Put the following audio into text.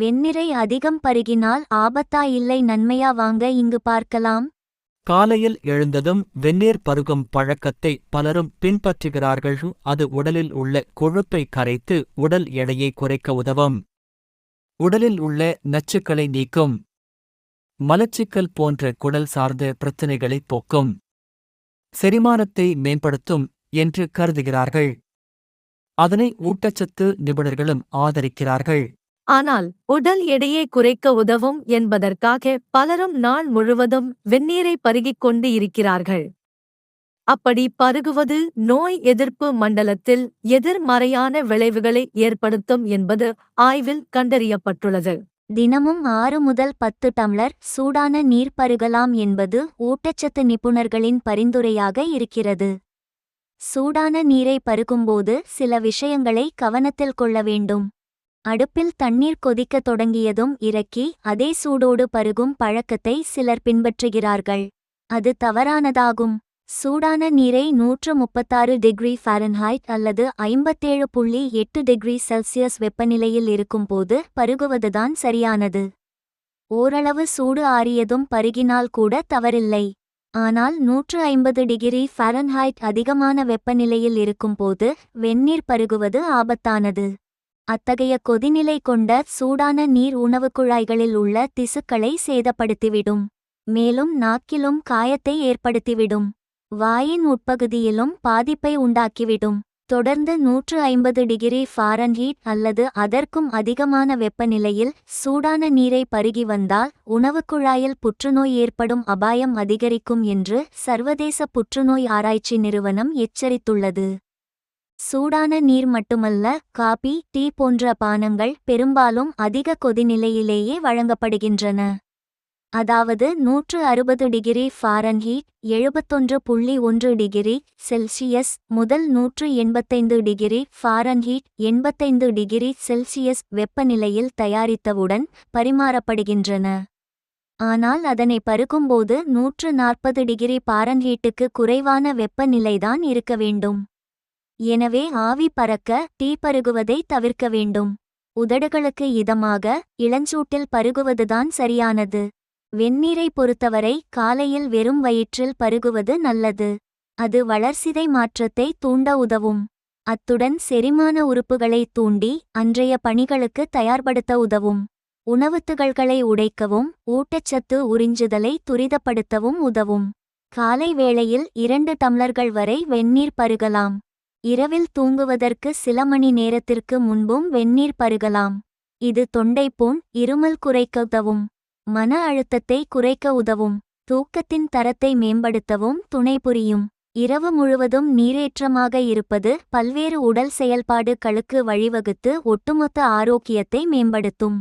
வெண்ணிறை அதிகம் பருகினால் ஆபத்தா இல்லை நன்மையா வாங்க இங்கு பார்க்கலாம். காலையில் எழுந்ததும் வெந்நீர் பருகும் பழக்கத்தை பலரும் பின்பற்றுகிறார்கள். அது உடலில் உள்ள கொழுப்பை கரைத்து உடல் எடையை குறைக்க உதவும். உடலில் உள்ள நச்சுக்களை நீக்கும். மலச்சிக்கல் போன்ற குடல் சார்ந்த பிரச்சினைகளை போக்கும். செரிமானத்தை மேம்படுத்தும் என்று கருதுகிறார்கள். அதனை ஊட்டச்சத்து நிபுணர்களும் ஆதரிக்கிறார்கள். ஆனால் உடல் எடையை குறைக்க உதவும் என்பதற்காக பலரும் நாள் முழுவதும் வெந்நீரை பருகிக் கொண்டு இருக்கிறார்கள். அப்படி பருகுவது நோய் எதிர்ப்பு மண்டலத்தில் எதிர்மறையான விளைவுகளை ஏற்படுத்தும் என்பது ஆய்வில் கண்டறியப்பட்டுள்ளது. தினமும் ஆறு முதல் பத்து டம்ளர் சூடான நீர் பருகலாம் என்பது ஊட்டச்சத்து நிபுணர்களின் பரிந்துரையாக இருக்கிறது. சூடான நீரை பருகும்போது சில விஷயங்களை கவனத்தில் கொள்ள வேண்டும். அடுப்பில் தண்ணீர் கொதிக்கத் தொடங்கியதும் இறக்கி அதே சூடோடு பருகும் பழக்கத்தை சிலர் பின்பற்றுகிறார்கள். அது தவறானதாகும். சூடான நீரை நூற்று முப்பத்தாறு டிகிரி ஃபாரன்ஹைட் அல்லது ஐம்பத்தேழு புள்ளி எட்டு டிகிரி செல்சியஸ் வெப்பநிலையில் இருக்கும்போது பருகுவதுதான் சரியானது. ஓரளவு சூடு ஆறியதும் பருகினால் கூட தவறில்லை. ஆனால் நூற்று ஐம்பது டிகிரி ஃபாரன்ஹைட் அதிகமான வெப்பநிலையில் இருக்கும்போது வெந்நீர் பருகுவது ஆபத்தானது. அத்தகைய கொதிநிலை கொண்ட சூடான நீர் உணவுக் குழாய்களில் உள்ள திசுக்களை சேதப்படுத்திவிடும். மேலும் நாக்கிலும் காயத்தை ஏற்படுத்திவிடும். வாயின் உட்பகுதியிலும் பாதிப்பை உண்டாக்கிவிடும். தொடர்ந்து நூற்று ஐம்பது டிகிரி ஃபாரன்ஹீட் அல்லது அதற்கும் அதிகமான வெப்பநிலையில் சூடான நீரை பருகி வந்தால் உணவுக் குழாயில் புற்றுநோய் ஏற்படும் அபாயம் அதிகரிக்கும் என்று சர்வதேச புற்றுநோய் ஆராய்ச்சி நிறுவனம் எச்சரித்துள்ளது. சூடான நீர் மட்டுமல்ல காபி டீ போன்ற பானங்கள் பெரும்பாலும் அதிக கொதிநிலையிலேயே வழங்கப்படுகின்றன. அதாவது நூற்று அறுபது டிகிரி ஃபாரன்ஹீட் எழுபத்தொன்று புள்ளி ஒன்று டிகிரி செல்சியஸ் முதல் நூற்று எண்பத்தைந்து டிகிரி ஃபாரன்ஹீட் எண்பத்தைந்து டிகிரி செல்சியஸ் வெப்பநிலையில் தயாரித்தவுடன் பரிமாறப்படுகின்றன. ஆனால் அதனை பருகும்போது நூற்று நாற்பது டிகிரி பாரன்ஹீட்டுக்கு குறைவான வெப்பநிலைதான் இருக்க வேண்டும். எனவே ஆவி பறக்க டீ பருகுவதை தவிர்க்க வேண்டும். உதடுகளுக்கு இதமாக இளஞ்சூட்டில் பருகுவதுதான் சரியானது. வெந்நீரை பொறுத்தவரை காலையில் வெறும் வயிற்றில் பருகுவது நல்லது. அது வளர்சிதை மாற்றத்தை தூண்ட உதவும். அத்துடன் செரிமான உறுப்புகளை தூண்டி அன்றைய பணிகளுக்கு தயார்படுத்த உதவும். உணவுத்துகள்களை உடைக்கவும் ஊட்டச்சத்து உறிஞ்சுதலை துரிதப்படுத்தவும் உதவும். காலை வேளையில் இரண்டு டம்ளர்கள் வரை வெந்நீர் பருகலாம். இரவில் தூங்குவதற்கு சில மணி நேரத்திற்கு முன்பும் வெந்நீர் பருகலாம். இது தொண்டைப்புண் இருமல் குறைக்க உதவும் மன அழுத்தத்தை குறைக்க உதவும் தூக்கத்தின் தரத்தை மேம்படுத்தவும் துணை புரியும். இரவு முழுவதும் நீரேற்றமாக இருப்பது பல்வேறு உடல் செயல்பாடுகளுக்கு வழிவகுத்து ஒட்டுமொத்த ஆரோக்கியத்தை மேம்படுத்தும்.